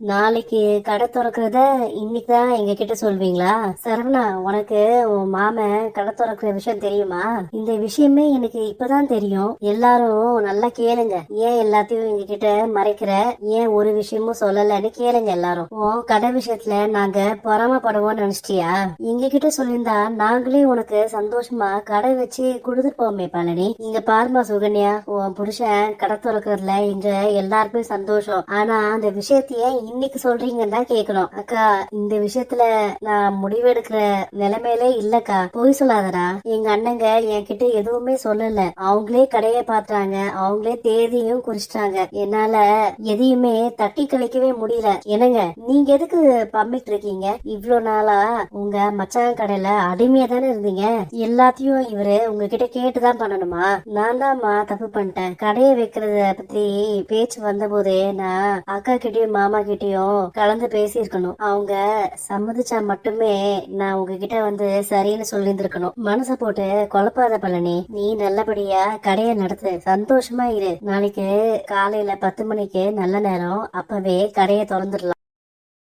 நாளைக்கு கடை திறக்கிறத இன்னைக்கு தான் எங்க கிட்ட சொல்வீங்களா? சரவணா உனக்கு உன் மாமன் கடை திறக்கிற விஷயம் தெரியுமா? இந்த விஷயமே எனக்கு இப்பதான் தெரியும். எல்லாரும் நல்லா கேளுங்க. ஏன் எல்லாத்தையும் எங்க கிட்ட மறைக்கிற? ஏன் ஒரு விஷயமும் சொல்லலன்னு கேளுங்க எல்லாரும். உன் கடை விஷயத்துல நாங்க பொறாமப்படுவோம்னு நினைச்சிட்டியா? எங்க கிட்ட சொல்லியிருந்தா நாங்களே உனக்கு சந்தோஷமா கடை வச்சு கொடுத்துருப்போமே பழனி இங்க பாருமா சுகன்யா உன் புருஷன் கடை திறக்கிறதுல எங்க எல்லாருக்குமே சந்தோஷம். ஆனா அந்த விஷயத்தையே இன்னைக்கு சொல்றீங்கன்னு தான் கேட்கணும் அக்கா இந்த விஷயத்துல நான் முடிவெடுக்கிற நிலைமையிலே இல்லக்கா. பொய் சொல்லாதடா. எங்க அண்ணங்க என்கிட்ட எதுவுமே சொல்லல. அவங்களே கடையை பாத்துறாங்க அவங்களே தேதியும் குறிச்சிட்டாங்க. என்னால எதையுமே தட்டி கழிக்கவே முடியல. என்னங்க நீங்க எதுக்கு பம்மிட்டு இருக்கீங்க? இவ்வளவு நாளா உங்க மச்சான் கடையில அடிமையா தானே இருந்தீங்க? எல்லாத்தையும் இவரு உங்ககிட்ட கேட்டுதான் பண்ணணுமா? நான் தான்மா தப்பு பண்ணிட்டேன். கடையை வைக்கிறத பத்தி பேச்சு வந்த போதே நான் அக்கா கிட்டயும் மாமா கிட்டயும் கலந்து பேசியிருக்கணும். அவங்க சம்மதிச்சா மட்டுமே நான் உங்ககிட்ட வந்து சரின்னு சொல்லியிருந்திருக்கணும். மனசை போட்டு குழப்பாத பழனி நீ நல்லபடியா கடையை நடத்து. சந்தோஷமா இரு. நாளைக்கு காலையில பத்து மணிக்கு நல்ல நேரம். அப்பவே கடையை திறந்துடலாம்.